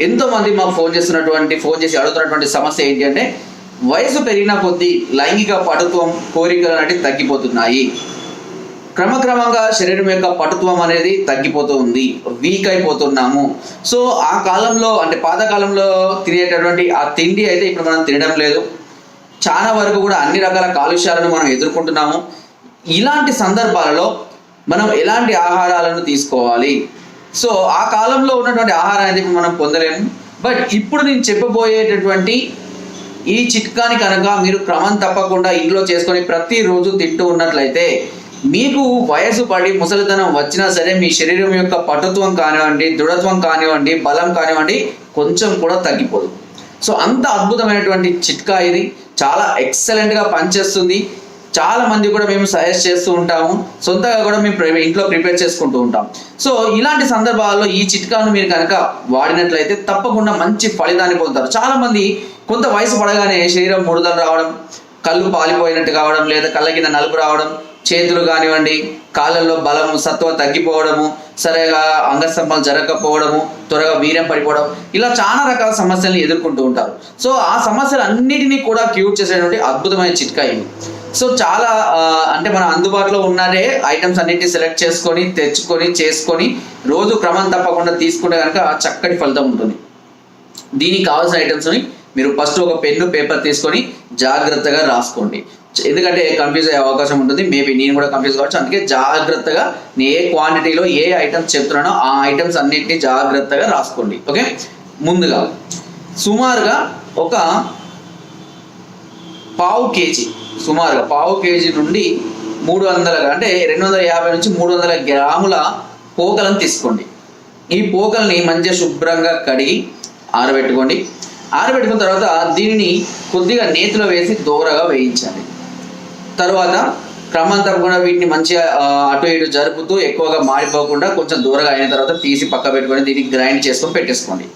ఎంతోమంది మాకు ఫోన్ చేస్తున్నటువంటి ఫోన్ చేసి అడుగుతున్నటువంటి సమస్య ఏంటి అంటే వయసు పెరిగిన కొద్దీ లైంగిక పటుత్వం కోరికలు అనేవి తగ్గిపోతున్నాయి. క్రమక్రమంగా శరీరం యొక్క పటుత్వం అనేది తగ్గిపోతూ ఉంది వీక్ అయిపోతున్నాము. సో ఆ కాలంలో అంటే పాతకాలంలో తినేటటువంటి ఆ తిండి అయితే ఇప్పుడు మనం తినడం లేదు. చాలా వరకు కూడా అన్ని రకాల కాలుష్యాలను మనం ఎదుర్కొంటున్నాము. ఇలాంటి సందర్భాలలో మనం ఎలాంటి ఆహారాలను తీసుకోవాలి? సో ఆ కాలంలో ఉన్నటువంటి ఆహారం అనేది మనం పొందలేము. బట్ ఇప్పుడు నేను చెప్పబోయేటటువంటి ఈ చిట్కాని కనుక మీరు క్రమం తప్పకుండా ఇంట్లో చేసుకొని ప్రతిరోజు తింటూ ఉన్నట్లయితే మీకు వయసు పడి ముసలితనం వచ్చినా సరే మీ శరీరం యొక్క పటుత్వం కానివ్వండి దృఢత్వం కానివ్వండి బలం కానివ్వండి కొంచెం కూడా తగ్గిపోదు. సో అంత అద్భుతమైనటువంటి చిట్కా ఇది. చాలా ఎక్సలెంట్గా పనిచేస్తుంది. చాలా మంది కూడా మేము సజెస్ట్ చేస్తూ ఉంటాము. సొంతగా కూడా మేము ఇంట్లో ప్రిపేర్ చేసుకుంటూ ఉంటాం. సో ఇలాంటి సందర్భాల్లో ఈ చిట్కాను మీరు కనుక వాడినట్లయితే తప్పకుండా మంచి ఫలితాన్ని పొందుతారు. చాలా మంది కొంత వయసు పడగానే శరీరం ముడతలు రావడం కళ్ళు పాలిపోయినట్టు కావడం లేదా కళ్ళ కింద నలుపు రావడం చేతులు కానివ్వండి కాళ్ళల్లో బలము సత్వ తగ్గిపోవడము సరేగా అంగస్తంభాలు జరగకపోవడము త్వరగా వీర్యం పడిపోవడం ఇలా చాలా రకాల సమస్యలను ఎదుర్కొంటూ ఉంటారు. సో ఆ సమస్యలు అన్నిటినీ కూడా క్యూర్ చేసేటువంటి అద్భుతమైన చిట్కా ఇవి సో చాలా అంటే మన అందుబాటులో ఉన్నదే ఐటమ్స్ అన్నిటిని సెలెక్ట్ చేసుకొని తెచ్చుకొని చేసుకొని రోజు క్రమం తప్పకుండా తీసుకుంటే కనుక చక్కటి ఫలితం ఉంటుంది. దీనికి కావాల్సిన ఐటమ్స్ని మీరు ఫస్ట్ ఒక పెన్ను పేపర్ తీసుకొని జాగ్రత్తగా రాసుకోండి. ఎందుకంటే కన్ఫ్యూజ్ అయ్యే అవకాశం ఉంటుంది. మేబీ నేను కూడా కన్ఫ్యూజ్ కావచ్చు. అందుకే జాగ్రత్తగా నేను ఏ క్వాంటిటీలో ఏ ఐటమ్స్ చెప్తున్నానో ఆ ఐటమ్స్ అన్నింటినీ జాగ్రత్తగా రాసుకోండి. ఓకే ముందుగా సుమారుగా ఒక పావు కేజీ సుమారుగా పావు కేజీ నుండి మూడు వందల అంటే రెండు వందల యాభై నుంచి మూడు వందల గ్రాముల పోకలను తీసుకోండి. ఈ పోకల్ని మంచిగా శుభ్రంగా కడిగి ఆరబెట్టుకోండి. ఆరబెట్టుకున్న తర్వాత దీనిని కొద్దిగా నేతిలో వేసి దూరగా వేయించాలి తర్వాత క్రమం తప్పకుండా వీటిని మంచిగా అటు ఇటు జరుపుతూ ఎక్కువగా మాడిపోకుండా కొంచెం దూరంగా అయిన తర్వాత తీసి పక్క పెట్టుకొని దీన్ని గ్రైండ్ చేసుకొని పెట్టేసుకోండి.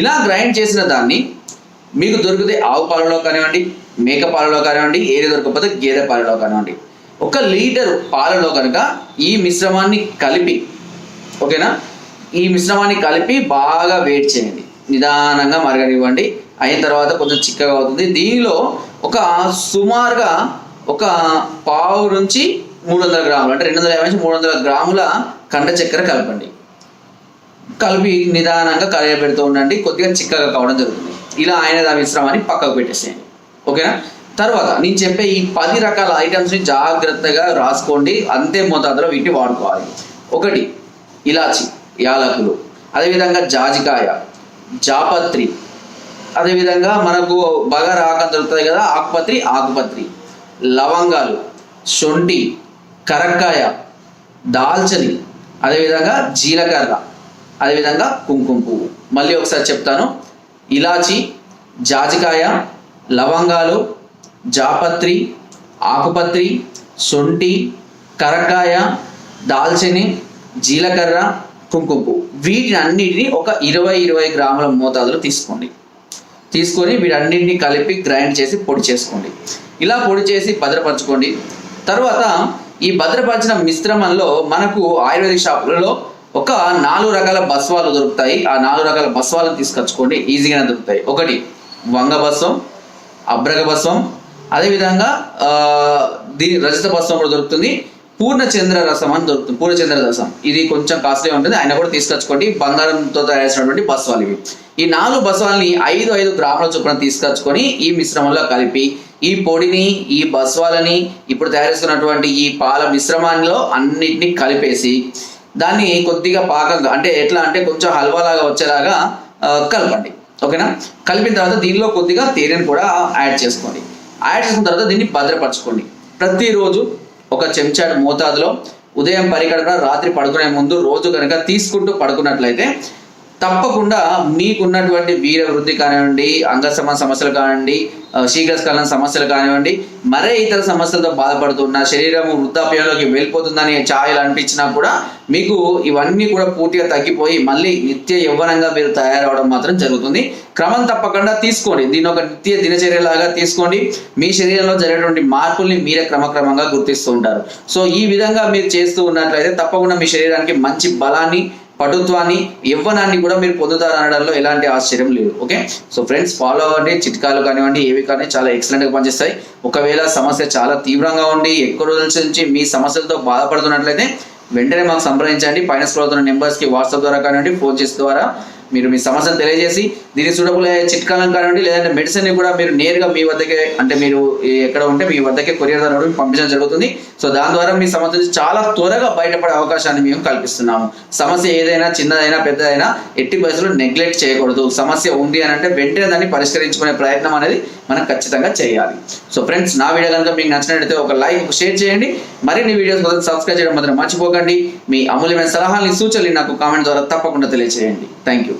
ఇలా గ్రైండ్ చేసిన దాన్ని మీకు దొరికితే ఆవు పాలలో కానివ్వండి మేక పాలలో కానివ్వండి ఏది దొరకకపోతే గేదె పాలలో కానివ్వండి. ఒక లీటర్ పాలలో కనుక ఈ మిశ్రమాన్ని కలిపి ఓకేనా? ఈ మిశ్రమాన్ని కలిపి బాగా వేడి చేయండి. నిదానంగా మరగనివ్వండి. అయిన తర్వాత కొంచెం చిక్కగా అవుతుంది. దీనిలో ఒక సుమారుగా ఒక పావు నుంచి మూడు వందల గ్రాములు అంటే రెండు వందల యాభై నుంచి మూడు వందల గ్రాముల కండ చక్కెర కలపండి. కలిపి నిదానంగా కలయబెడుతూ ఉండండి కొద్దిగా చిక్కగా కావడం జరుగుతుంది. ఇలా ఆయన మిశ్రమాన్ని పక్కకు పెట్టేసేయండి. ఓకేనా? తర్వాత నేను చెప్పే ఈ పది రకాల ఐటమ్స్ని జాగ్రత్తగా రాసుకోండి అంతే మోతాదులో వీటిని వాడుకోవాలి. ఒకటి ఇలాచి యాలకులు అదేవిధంగా జాజికాయ జాపత్రి. అదేవిధంగా మనకు బాగా రాక దొరుకుతుంది కదా ఆకుపత్రి ఆకుపత్రి. లవంగాలు శొంఠి కరక్కాయ దాల్చని అదేవిధంగా జీలకర్ర అదేవిధంగా కుంకుమ పువ్వు. మళ్ళీ ఒకసారి చెప్తాను. ఇలాచి జాజికాయ లవంగాలు జాపత్రి ఆకుపత్రి శొంఠి కరక్కాయ దాల్చిని జీలకర్ర కుంకుమ పువ్వు. వీటిని అన్నిటిని ఒక ఇరవై ఇరవై గ్రాముల మోతాదులో తీసుకోండి. తీసుకొని వీటన్నింటినీ కలిపి గ్రైండ్ చేసి పొడి చేసుకోండి. ఇలా పొడి చేసి భద్రపరచుకోండి. తర్వాత ఈ భద్రపరిచిన మిశ్రమంలో మనకు ఆయుర్వేదిక్ షాపులలో ఒక నాలుగు రకాల బస్వాలు దొరుకుతాయి. ఆ నాలుగు రకాల బస్వాలను తీసుకొచ్చుకోండి. ఈజీగానే దొరుకుతాయి. ఒకటి వంగ బస్వం అబ్రగ బస్వం. అదేవిధంగా దీని రజత బస్వం కూడా దొరుకుతుంది. పూర్ణచంద్ర రసం అని దొరుకుతుంది. పూర్ణచంద్ర రసం ఇది కొంచెం కాస్ట్లీ ఉంటుంది. ఆయన కూడా తీసుకొచ్చుకోండి. బంగారంతో తయారు చేసినటువంటి బస్వాలు ఇవి. ఈ నాలుగు బస్వాల్ని ఐదు ఐదు గ్రాముల చొప్పున తీసుకొచ్చుకొని ఈ మిశ్రమంలో కలిపి ఈ పొడిని ఈ బస్వాలని ఇప్పుడు తయారు చేసుకున్నటువంటి ఈ పాల మిశ్రమాల్లో అన్నిటిని కలిపేసి దాన్ని కొద్దిగా పాకంగా అంటే ఎట్లా అంటే కొంచెం హల్వాలాగా వచ్చేలాగా కలపండి. ఓకేనా? కలిపిన తర్వాత దీనిలో కొద్దిగా తేనెను కూడా యాడ్ చేసుకోండి. యాడ్ చేసిన తర్వాత దీన్ని భద్రపరచుకోండి. ప్రతిరోజు ఒక చెంచాడు మోతాదులో ఉదయం పరిగడన రాత్రి పడుకునే ముందు రోజు కనుక తీసుకుంటూ పడుకున్నట్లయితే తప్పకుండా మీకున్నటువంటి వీర వృద్ధి కానివ్వండి అంగసమ సమస్యలు కానివ్వండి ఆ, సమస్యలు కానివ్వండి మరే ఇతర సమస్యలతో బాధపడుతున్న శరీరము వృద్ధాప్యంలోకి వెళ్ళిపోతుందని ఛాయలు అనిపించినా కూడా మీకు ఇవన్నీ కూడా పూర్తిగా తగ్గిపోయి మళ్ళీ నిత్య యవ్వనంగా మీరు తయారవడం మాత్రం జరుగుతుంది. క్రమం తప్పకుండా తీసుకోండి. దీని ఒక నిత్య దినచర్యలాగా తీసుకోండి. మీ శరీరంలో జరిగేటువంటి మార్పుల్ని మీరే క్రమక్రమంగా గుర్తిస్తూ ఉంటారు. సో ఈ విధంగా మీరు చేస్తూ ఉన్నట్లయితే తప్పకుండా మీ శరీరానికి మంచి బలాన్ని పటుత్వాన్ని యవ్వనాన్ని కూడా మీరు పొందుతారు అనడంలో ఎలాంటి ఆశ్చర్యం లేదు ఓకే? సో ఫ్రెండ్స్ ఫాలో అవ్వండి చిట్కాలు కానివ్వండి ఏవి కానీ చాలా ఎక్సలెంట్గా పనిచేస్తాయి. ఒకవేళ సమస్య చాలా తీవ్రంగా ఉండి ఎక్కువ రోజుల నుంచి మీ సమస్యలతో బాధపడుతున్నట్లయితే వెంటనే మాకు సంప్రదించండి. పైన స్క్రోల్ అవుతున్న నెంబర్స్కి వాట్సాప్ ద్వారా కానివ్వండి ఫోన్ చేసి ద్వారా మీరు మీ సమస్యను తెలియజేసి దీనికి సూటబుల్ అయ్యే చిట్కాలను కానివ్వండి లేదంటే మెడిసిన్ కూడా మీరు నేరుగా మీ వద్దకే అంటే మీరు ఎక్కడ ఉంటే మీ వద్దకే కొరియర్ ద్వారా పంపించడం జరుగుతుంది. సో దాని ద్వారా మీ సమస్య నుంచి చాలా త్వరగా బయటపడే అవకాశాన్ని మేము కల్పిస్తున్నాము. సమస్య ఏదైనా చిన్నదైనా పెద్దదైనా ఎట్టి పరిస్థితుల్లో నెగ్లెక్ట్ చేయకూడదు. సమస్య ఉంది అని అంటే వెంటనే దాన్ని పరిష్కరించుకునే ప్రయత్నం అనేది మనం ఖచ్చితంగా చేయాలి. సో ఫ్రెండ్స్ నా వీడియో కనుక మీకు నచ్చినట్లయితే ఒక లైక్ ఒక షేర్ చేయండి. మరిన్ని వీడియోస్ కోసం సబ్స్క్రైబ్ చేయడం మాత్రం మర్చిపోకండి. మీ అమూల్యమైన సలహాలని సూచనలు నాకు కామెంట్ ద్వారా తప్పకుండా తెలియజేయండి థ్యాంక్ యూ